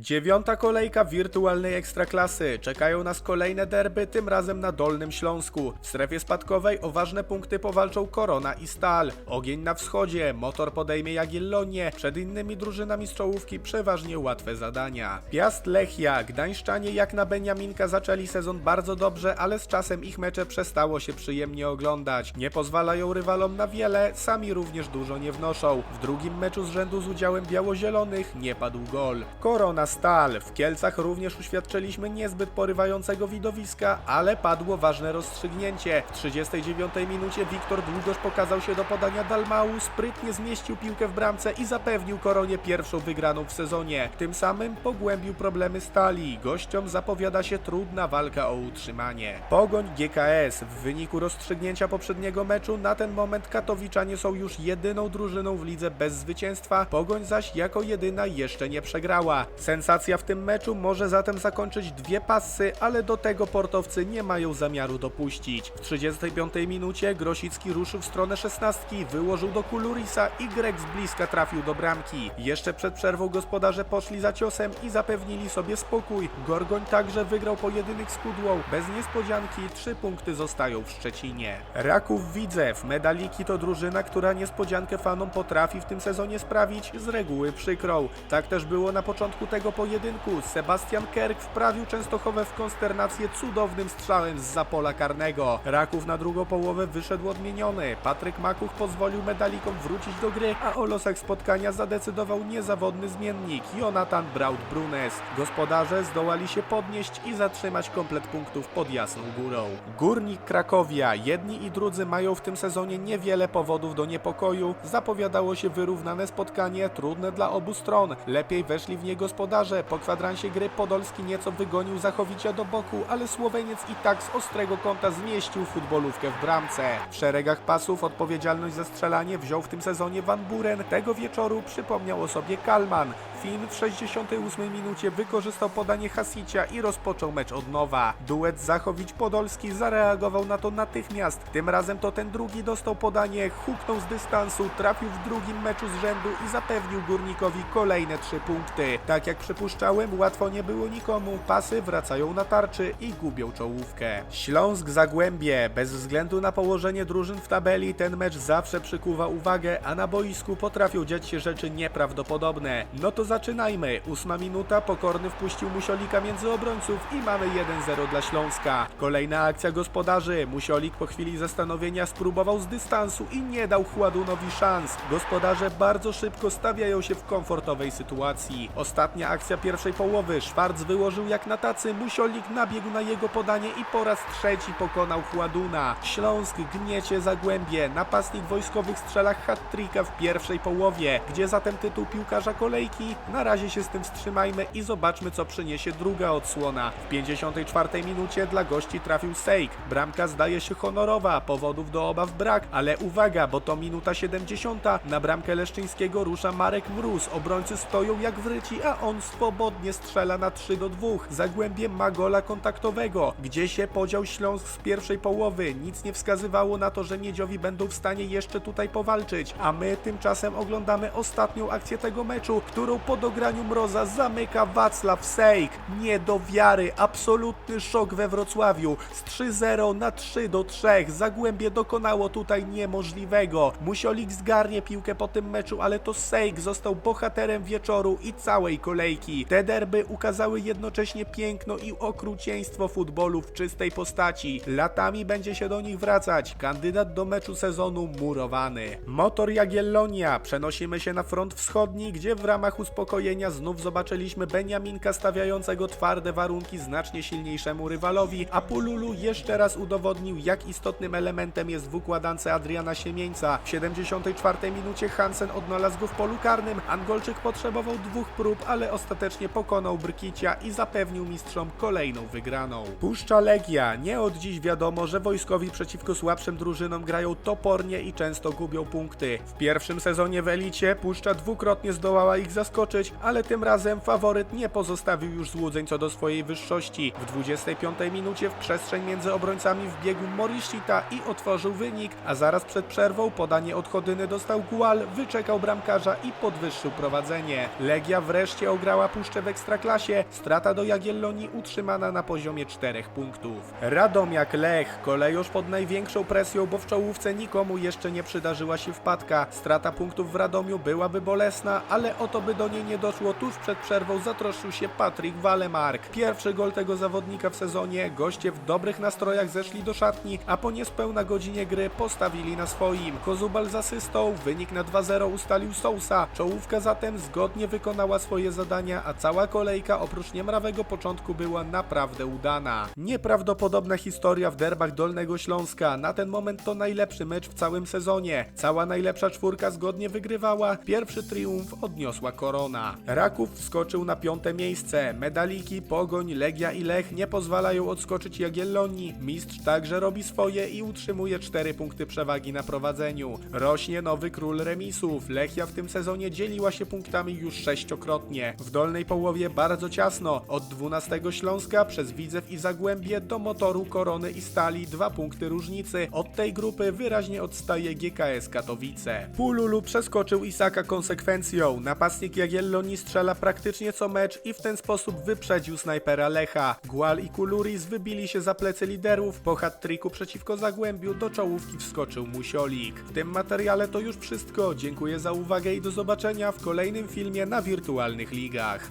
Dziewiąta kolejka wirtualnej ekstraklasy. Czekają nas kolejne derby, tym razem na Dolnym Śląsku. W strefie spadkowej o ważne punkty powalczą Korona i Stal. Ogień na wschodzie, motor podejmie Jagiellonię. Przed innymi drużynami z czołówki przeważnie łatwe zadania. Piast Lechia, Gdańszczanie jak na Beniaminka zaczęli sezon bardzo dobrze, ale z czasem ich mecze przestało się przyjemnie oglądać. Nie pozwalają rywalom na wiele, sami również dużo nie wnoszą. W drugim meczu z rzędu z udziałem białozielonych nie padł gol. Korona Stal. W Kielcach również uświadczyliśmy niezbyt porywającego widowiska, ale padło ważne rozstrzygnięcie. W 39 minucie Wiktor Długosz pokazał się do podania Dalmału, sprytnie zmieścił piłkę w bramce i zapewnił Koronie pierwszą wygraną w sezonie. Tym samym pogłębił problemy Stali. Gościom zapowiada się trudna walka o utrzymanie. Pogoń GKS. W wyniku rozstrzygnięcia poprzedniego meczu na ten moment Katowiczanie są już jedyną drużyną w lidze bez zwycięstwa, Pogoń zaś jako jedyna jeszcze nie przegrała. Sensacja w tym meczu może zatem zakończyć dwie pasy, ale do tego portowcy nie mają zamiaru dopuścić. W 35 minucie Grosicki ruszył w stronę szesnastki, wyłożył do Kulurisa i Grek z bliska trafił do bramki. Jeszcze przed przerwą gospodarze poszli za ciosem i zapewnili sobie spokój. Gorgoń także wygrał pojedynek z Kudłą. Bez niespodzianki trzy punkty zostają w Szczecinie. Raków Widzew. Medaliki to drużyna, która niespodziankę fanom potrafi w tym sezonie sprawić z reguły przykrą. Tak też było na początku tego pojedynku. Sebastian Kerk wprawił Częstochowę w konsternację cudownym strzałem z pola karnego. Raków na drugą połowę wyszedł odmieniony. Patryk Makuch pozwolił medalikom wrócić do gry, a o losach spotkania zadecydował niezawodny zmiennik Jonathan Braut-Brunes. Gospodarze zdołali się podnieść i zatrzymać komplet punktów pod Jasną Górą. Górnik Krakowia. Jedni i drudzy mają w tym sezonie niewiele powodów do niepokoju. Zapowiadało się wyrównane spotkanie, trudne dla obu stron. Lepiej weszli w nie gospodarze. Po kwadransie gry Podolski nieco wygonił Zachowicia do boku, ale Słoweniec i tak z ostrego kąta zmieścił futbolówkę w bramce. W szeregach pasów odpowiedzialność za strzelanie wziął w tym sezonie Van Buren. Tego wieczoru przypomniał o sobie Kalman. Fin w 68 minucie wykorzystał podanie Hasicia i rozpoczął mecz od nowa. Duet Zachowicz-Podolski zareagował na to natychmiast. Tym razem to ten drugi dostał podanie, huknął z dystansu, trafił w drugim meczu z rzędu i zapewnił Górnikowi kolejne trzy punkty. Tak jak przypuszczałem, łatwo nie było nikomu. Pasy wracają na tarczy i gubią czołówkę. Śląsk Zagłębie. Bez względu na położenie drużyn w tabeli, ten mecz zawsze przykuwa uwagę, a na boisku potrafią dziać się rzeczy nieprawdopodobne. No to zaczynajmy. Ósma minuta, Pokorny wpuścił Musiolika między obrońców i mamy 1-0 dla Śląska. Kolejna akcja gospodarzy. Musiolik po chwili zastanowienia spróbował z dystansu i nie dał Chładunowi szans. Gospodarze bardzo szybko stawiają się w komfortowej sytuacji. Ostatnia akcja pierwszej połowy. Szwarc wyłożył jak na tacy, Musiolik nabiegł na jego podanie i po raz trzeci pokonał Chładuna. Śląsk gniecie Zagłębie. Napastnik wojskowych strzela hat-tricka w pierwszej połowie. Gdzie zatem tytuł piłkarza kolejki? Na razie się z tym wstrzymajmy i zobaczmy co przyniesie druga odsłona. W 54 minucie dla gości trafił Sejk. Bramka zdaje się honorowa, powodów do obaw brak, ale uwaga, bo to minuta 70. Na bramkę Leszczyńskiego rusza Marek Mróz. Obrońcy stoją jak wryci, a on swobodnie strzela na 3 do 2. Zagłębie ma gola kontaktowego. Gdzie się podział Śląsk z pierwszej połowy? Nic nie wskazywało na to, że Miedziowi będą w stanie jeszcze tutaj powalczyć. A my tymczasem oglądamy ostatnią akcję tego meczu, którą po dograniu Mroza zamyka Wacław Sejk. Nie do wiary, absolutny szok we Wrocławiu. Z 3-0 na 3 do 3. Zagłębie dokonało tutaj niemożliwego. Musiolik zgarnie piłkę po tym meczu, ale to Sejk został bohaterem wieczoru i całej kolejki. Te derby ukazały jednocześnie piękno i okrucieństwo futbolu w czystej postaci. Latami będzie się do nich wracać. Kandydat do meczu sezonu murowany. Motor Jagiellonia. Przenosimy się na front wschodni, gdzie w ramach uspokojenia znów zobaczyliśmy Beniaminka stawiającego twarde warunki znacznie silniejszemu rywalowi, a Pululu jeszcze raz udowodnił, jak istotnym elementem jest w układance Adriana Siemieńca. W 74 minucie Hansen odnalazł go w polu karnym. Angolczyk potrzebował dwóch prób, ale ostatecznie pokonał Brkicia i zapewnił mistrzom kolejną wygraną. Puszcza Legia. Nie od dziś wiadomo, że wojskowi przeciwko słabszym drużynom grają topornie i często gubią punkty. W pierwszym sezonie w Elicie Puszcza dwukrotnie zdołała ich zaskoczyć ale tym razem faworyt nie pozostawił już złudzeń co do swojej wyższości. W 25 minucie w przestrzeń między obrońcami wbiegł Morishita i otworzył wynik, a zaraz przed przerwą podanie od Chodyny dostał Gual, wyczekał bramkarza i podwyższył prowadzenie. Legia wreszcie ograła puszczę w Ekstraklasie, strata do Jagiellonii utrzymana na poziomie 4 punktów. Radomiak Lech, kolejosz pod największą presją, bo w czołówce nikomu jeszcze nie przydarzyła się wpadka. Strata punktów w Radomiu byłaby bolesna, ale oto by do niej nie doszło tuż przed przerwą zatroszczył się Patryk Walemark. Pierwszy gol tego zawodnika w sezonie, goście w dobrych nastrojach zeszli do szatni, a po niespełna godzinie gry postawili na swoim. Kozubal z asystą, wynik na 2-0 ustalił Sousa. Czołówka zatem zgodnie wykonała swoje a cała kolejka oprócz niemrawego początku była naprawdę udana. Nieprawdopodobna historia w derbach Dolnego Śląska. Na ten moment to najlepszy mecz w całym sezonie. Cała najlepsza czwórka zgodnie wygrywała. Pierwszy triumf odniosła Korona. Raków wskoczył na piąte miejsce. Medaliki, Pogoń, Legia i Lech nie pozwalają odskoczyć Jagiellonii. Mistrz także robi swoje i utrzymuje 4 punkty przewagi na prowadzeniu. Rośnie nowy król remisów. Lechia w tym sezonie dzieliła się punktami już sześciokrotnie. W dolnej połowie bardzo ciasno. Od 12 Śląska przez Widzew i Zagłębie do motoru Korony i Stali dwa punkty różnicy. Od tej grupy wyraźnie odstaje GKS Katowice. Pululu przeskoczył Isaka konsekwencją. Napastnik Jagiellonii strzela praktycznie co mecz i w ten sposób wyprzedził snajpera Lecha. Gual i Kuluris wybili się za plecy liderów. Po hat-triku przeciwko Zagłębiu do czołówki wskoczył Musiolik. W tym materiale to już wszystko. Dziękuję za uwagę i do zobaczenia w kolejnym filmie na wirtualnych ligach. ногах.